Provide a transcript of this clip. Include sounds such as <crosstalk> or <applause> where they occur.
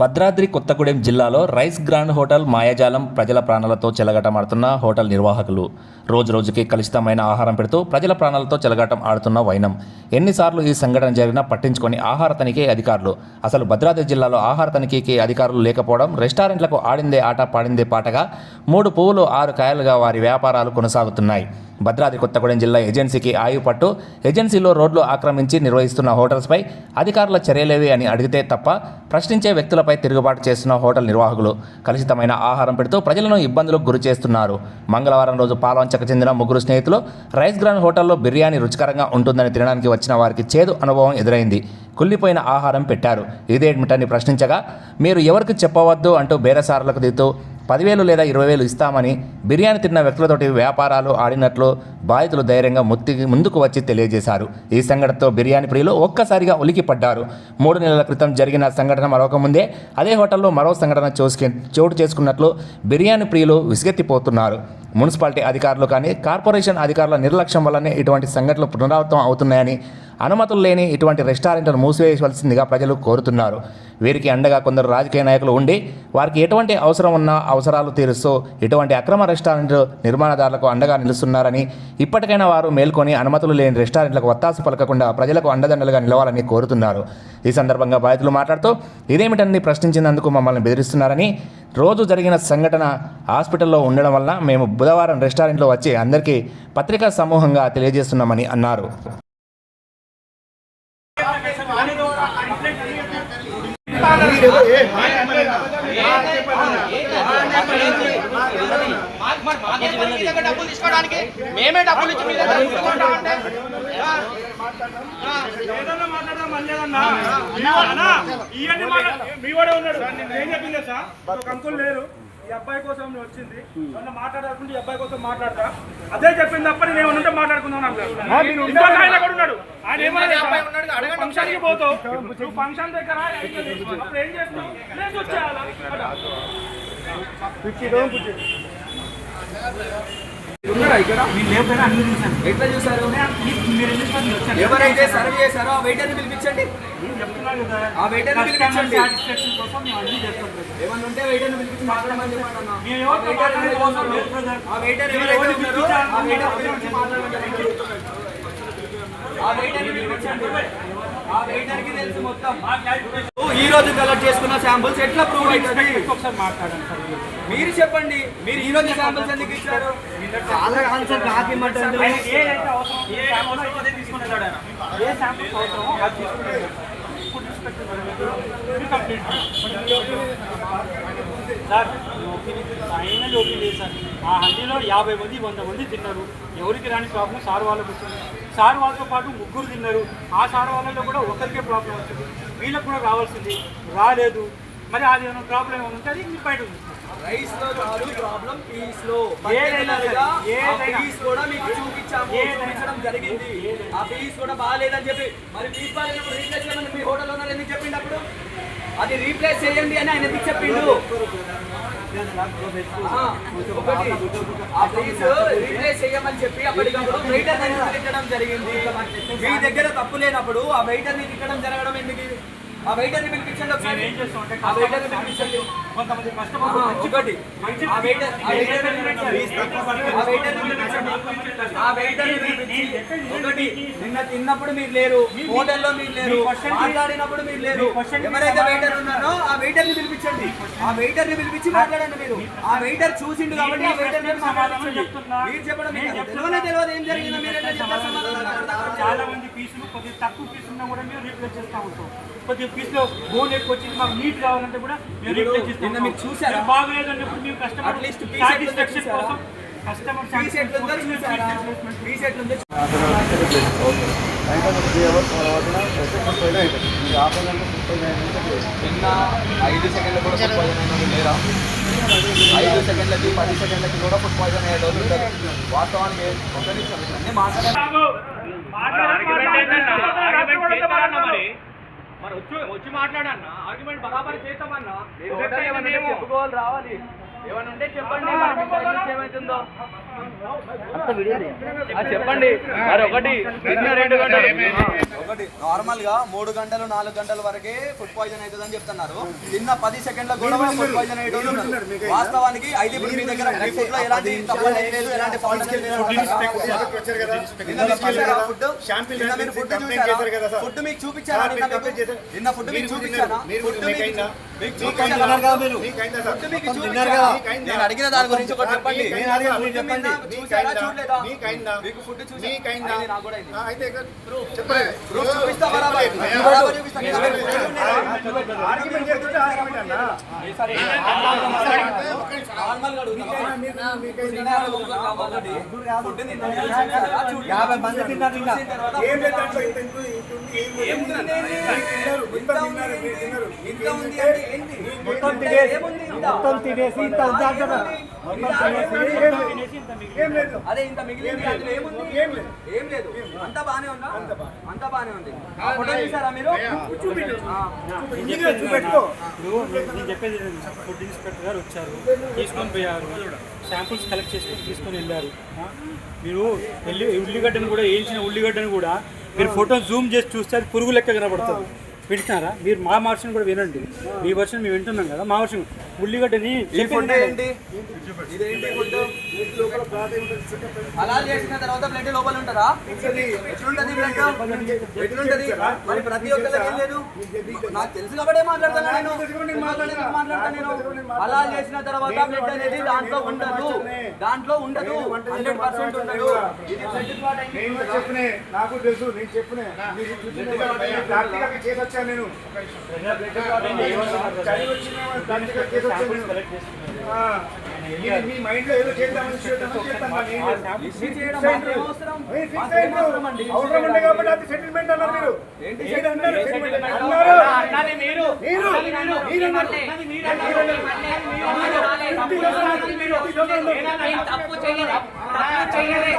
భద్రాద్రి కొత్తగూడెం జిల్లాలో rice grand hotel మాయాజాలం ప్రజల ప్రాణాలతో చెలగటమాడుతున్న హోటల్ నిర్వాహకులు. రోజు రోజుకి కలుషితమైన ఆహారం పెడుతూ ప్రజల ప్రాణాలతో చెలగాటం ఆడుతున్న వైనం. ఎన్నిసార్లు ఈ సంఘటన జరిగినా పట్టించుకొని ఆహార తనిఖీ అధికారులు. అసలు భద్రాద్రి జిల్లాలో ఆహార తనిఖీకి అధికారులు లేకపోవడం రెస్టారెంట్లకు ఆడిందే ఆట పాడిందే పాటగా మూడు పువ్వులు ఆరు కాయలుగా వారి వ్యాపారాలు కొనసాగుతున్నాయి. భద్రాద్రి కొత్తగూడెం జిల్లా ఏజెన్సీకి ఆయుపట్టు. ఏజెన్సీలో రోడ్లు ఆక్రమించి నిర్వహిస్తున్న హోటల్స్పై అధికారుల చర్యలేవి అని అడిగితే తప్ప ప్రశ్నించే వ్యక్తులపై తిరుగుబాటు చేస్తున్న హోటల్ నిర్వాహకులు కలుషితమైన ఆహారం పెడుతూ ప్రజలను ఇబ్బందులకు గురి చేస్తున్నారు. మంగళవారం రోజు పాలవంచకు చెందిన ముగ్గురు స్నేహితులు రైస్ గ్రాండ్ హోటల్లో బిర్యానీ రుచికరంగా ఉంటుందని తినడానికి వచ్చిన వారికి చేదు అనుభవం ఎదురైంది. కుళ్ళిపోయిన ఆహారం పెట్టారు. ఇదేమిటని ప్రశ్నించగా మీరు ఎవరికి చెప్పవద్దు అంటూ బేరసారులకు దిగుతూ పదివేలు లేదా ఇరవై వేలు ఇస్తామని బిర్యానీ తిన్న వ్యక్తులతోటి వ్యాపారాలు ఆడినట్లు బాధితులు ధైర్యంగా ముత్తి ముందుకు వచ్చి తెలియజేశారు. ఈ సంఘటనతో బిర్యానీ ప్రియులు ఒక్కసారిగా ఉలికి పడ్డారు మూడు నెలల క్రితం జరిగిన సంఘటన మరొక ముందే అదే హోటల్లో మరో సంఘటన చోసుకే చోటు చేసుకున్నట్లు బిర్యానీ ప్రియులు విసిగెత్తిపోతున్నారు. మున్సిపాలిటీ అధికారులు కానీ కార్పొరేషన్ అధికారుల నిర్లక్ష్యం వల్లనే ఇటువంటి సంఘటనలు పునరావృతం అవుతున్నాయని అనుమతులు లేని ఇటువంటి రెస్టారెంట్లను మూసివేయవలసిందిగా ప్రజలు కోరుతున్నారు. వీరికి అండగా కొందరు రాజకీయ నాయకులు ఉండి వారికి ఎటువంటి అవసరం ఉన్నా అవసరాలు తీరుస్తూ ఇటువంటి అక్రమ రెస్టారెంట్ నిర్మాణదారులకు అండగా నిలుస్తున్నారని ఇప్పటికైనా వారు మేల్కొని అనుమతులు లేని రెస్టారెంట్లకు వత్తాసు పలకకుండా ప్రజలకు అండదండలుగా నిలవాలని కోరుతున్నారు. ఈ సందర్భంగా బాధితులు మాట్లాడుతూ ఇదేమిటని ప్రశ్నించినందుకు మమ్మల్ని బెదిరిస్తున్నారని? రోజు జరిగిన సంఘటన హాస్పిటల్లో ఉండడం వల్ల మేము బుధవారం రెస్టారెంట్లో వచ్చి అందరికీ పత్రికా సమూహంగా తెలియజేస్తున్నామని అన్నారు. డబ్బులు తీసుకోవడానికి మేమే డబ్బులు ఇచ్చి మీ దగ్గర ఇవన్నీ మీ వాడే ఉన్నాడు. నేను చెప్పింది సార్ ఒక అంకుల్ లేరు. ఈ అబ్బాయి కోసం నేను వచ్చింది. ఏమన్నా మాట్లాడాలనుకుంటే ఈ అబ్బాయి కోసం మాట్లాడతా? అదే చెప్పింది తప్ప నేను ఏమన్నా ఉంటే మాట్లాడుకుందాం ఆయన కూడా ఉన్నాడు. ఆయన ఏమన్నా పోతావు. <laughs> నువ్వు ఫంక్షన్ దగ్గర అప్పుడు ఏం చేస్తావు? నేను వచ్చేయాలా ఎట్లా చూసారు ఎవరైతే సర్వ్ చేశారో ఆ వెయిటర్ పిలిపించండి. ఆ వెయిటర్ పిలిపించండి. ఏమన్నా ఉంటే వెయిటర్ పిలిపించి మాట్లాడమని. ఆ వెయిటర్ ఆ వెయిటర్ ఎవరైతే ఉన్నారో ఆ వెయిటర్ పిలిపించి మాట్లాడమని. ఆ పిలిపించండి. ఆ వెయిటర్కి తెలుసు మొత్తం రోజు కలెక్ట్ చేసుకున్న శాంపుల్స్ ఎట్లా ప్రూవ్ అవుతుంది? ఒకసారి మాట్లాడండి సార్. మీరు చెప్పండి. మీరు ఈ రోజు శాంపుల్స్ ఎందుకు ఇచ్చారు? చాలా ఆన్సర్ నాకు ఇమ్మంటారు ఏదైతే అవసరం ఏ అదే శాంపుల్స్ అవసరమో అది తీసుకుంటాడు ఫుడ్ ఇన్స్పెక్టర్ గారు కంప్లీట్ సార్ ఫైనల్ సార్? ఆ హండీలో యాభై మంది వంద మంది తిన్నారు. ఎవరికి రాని ప్రాబ్లం సార్ వాళ్ళకి వచ్చింది. సార్ వాళ్ళతో పాటు ముగ్గురు తిన్నారు. ఆ సార్ వాళ్ళలో కూడా ఒకరికే ప్రాబ్లం వచ్చింది. వీళ్ళకి కూడా రావాల్సింది. రాలేదు. మరి అది ఏమైనా ప్రాబ్లం ఏమైనా ఉంటే అది బయట ఉంది రైస్లో కాదు ప్రాబ్లం పీస్లో. ఏదైనా సరే, పర్టికులర్గా ఆ ఏదైనా. పీస్ కూడా మీకు చూపించాము ఏదైనా. చూపించడం జరిగింది. ఆ పీస్ కూడా బాగాలేదని చెప్పి మరి పీస్ బాగాలేనప్పుడు రీప్లేస్ చేయమని మీ హోటల్ ఓనర్ ఎందుకు చెప్పిండు అప్పుడు? అది రీప్లేస్ చేయండి అని ఆయన ఎందుకు చెప్పిండు? చేయమని చెప్పి అప్పటికప్పుడు వెయిటర్ తిట్టడం జరిగింది. మీ దగ్గర తప్పు లేనప్పుడు ఆ వెయిటర్ని తిట్టడం జరగడం ఎందుకు ఆ వెయిటర్ పిలిపించండి ఒకసారి. ఆ వెయిటర్ పిలిపించండి. కొంతమంది ఒకటి. ఆ వెయిటర్ ఆ వెయిటర్. ఆ వెయిటర్ పిలిపించండి. ఆ వెయిటర్ ఒకటి. నిన్న తిన్నప్పుడు మీరు లేరు. హోటల్లో మీరు లేరు. మాట్లాడినప్పుడు మీరు లేరు. ఎవరైతే వెయిటర్ ఉన్నారో ఆ వెయిటర్ని పిలిపించండి. ఆ వెయిటర్ని పిలిపించి మాట్లాడండి మీరు. ఆ వెయిటర్ చూసిండు కాబట్టి ఆ వెయిటర్ని మాట్లాడించండి మీరు చెప్పడం తెలియనే తెలియదు ఏం జరిగిందో మీరు ఎట్లా చెప్తారు. చాలా మంది పీసులు కొద్దిగా తక్కువ పీస్ ఉన్నా కూడా మేము రీప్లేస్ చేస్తూ ఉంటాం కొద్దిగా పీస్లో బోన్ ఎక్కువ వచ్చింది మాకు నీట్ కావాలంటే కూడా మేము రీప్లేస్ చేస్తాం నిన్న మీరు చూసారా? బాగలేదంటే ఇప్పుడు మేము కస్టమర్ సాటిస్ఫాక్షన్ కోసం కస్టమర్ నిన్న ఐదు సెకండ్లు కూడా ఫుడ్ పాయిజన్ లేరా ఐదు సెకండ్లకి పది సెకండ్లకి కూడా ఫుడ్ పాయిజన్ అయ్యే రోజు ఉంటారు వాస్తవానికి ఒక నిమిషం అన్ని మరి వచ్చి వచ్చి మాట్లాడన్నా. ఆర్గ్యుమెంట్ బరాబర్ చేస్తామన్నా చెప్పుకోవాలి రావాలి. ఏమైనా ఉంటే చెప్పండి మరి చెప్పండి. మరి ఒకటి. నిన్న రెండు గంటలు. ఒకటి. నార్మల్గా మూడు గంటలు నాలుగు గంటల వరకే ఫుడ్ పాయిజన్ అవుతుంది అని చెప్తున్నారు. నిన్న పది సెకండ్ల గొడవ ఫుడ్ పాయిజన్ అయ్యేటోళ్ళు వాస్తవానికి అయితే ఇప్పుడు మీ దగ్గర ఫుడ్లో ఎలాంటి తప్పు లేదు ఎలాంటి ఫాల్ట్ ఫుడ్ మీకు చూపించారా నిన్న ఫుడ్ మీకు చూపించారా? ఫుడ్ మీకు మీకు చూపించారా? ఫుడ్ మీకు చూపించారా? నేను అడిగిన దాని గురించి ఒకటి చెప్పండి. మీద. నిన్న మీరు ఫుడ్ తిన్నారా? అన్నా. సరే. నార్మల్గా అడుగుతావా? తిన్నారా? తిన్నారా? ఏంటి? మొత్తం తినేసి? మొత్తం తినేసి ఇంత ఉంది అంటారా? ఇంత మొత్తం ఏముంది? తినేసి ఇంత మిగిలింది. అదే ఇంత మిగిలింది అందులో ఏముంది ఏం లేదు. అంతా బానే ఉందా? అంతా బానే. ఉంది. ఆ ఫోటో చూసారా మీరు? ఆ. నేను చెప్పేది వినండి. ఇప్పుడు నేను చెప్పేది వినండి. ఫుడ్ ఇన్స్పెక్టర్ గారు వచ్చారు. తీసుకొని పోయారు. శాంపుల్స్ కలెక్ట్ చేసుకొని తీసుకొని వెళ్ళారు? మీరు వెళ్ళి ఉల్లిగడ్డను కూడా వేయించిన ఉల్లిగడ్డను కూడా మీరు ఫోటో జూమ్ చేసి చూస్తే అది పురుగు లెక్క కనబడుతుంది. వింటున్నారా? మీరు మా వర్షన్ కూడా వినండి. మీ వర్షన్ మేము వింటున్నాం కదా మా వర్షన్. ఉల్లిగడ్డని ఈ ఫుడ్ ఏంటి? ఇదేంటి ఫుడ్? అలా చేసిన తర్వాత బ్లడ్ లోపల ఉంటుందా? ఎట్లుంటది బ్లడ్? ఎట్లుంటది? మరి ప్రతి ఒక్కరికి ఏం లేదు? నాకు తెలుసు కాబట్టే మాట్లాడతాను నేను. మాట్లాడేందుకు మాట్లాడతాను నేను. అలా చేసిన తర్వాత బ్లడ్ అనేది దాంట్లో ఉండదు. దాంట్లో ఉండదు. హండ్రెడ్ పర్సెంట్ ఉండదు. చెప్పినే నాకు తెలుసు నేను చెప్పినే. చేసి వచ్చాను నేను. చదివి వచ్చిన ఇది మీ మైండ్లో ఏదో చేద్దామని మరి అవసరం. ఉండే కాబట్టి అది సెటిల్మెంట్ అన్నారు మీరు. మీరు. అన్నారు. settlement? అన్నారు. మీరు మీరు. మీరు అన్నారు. చేయలేదు.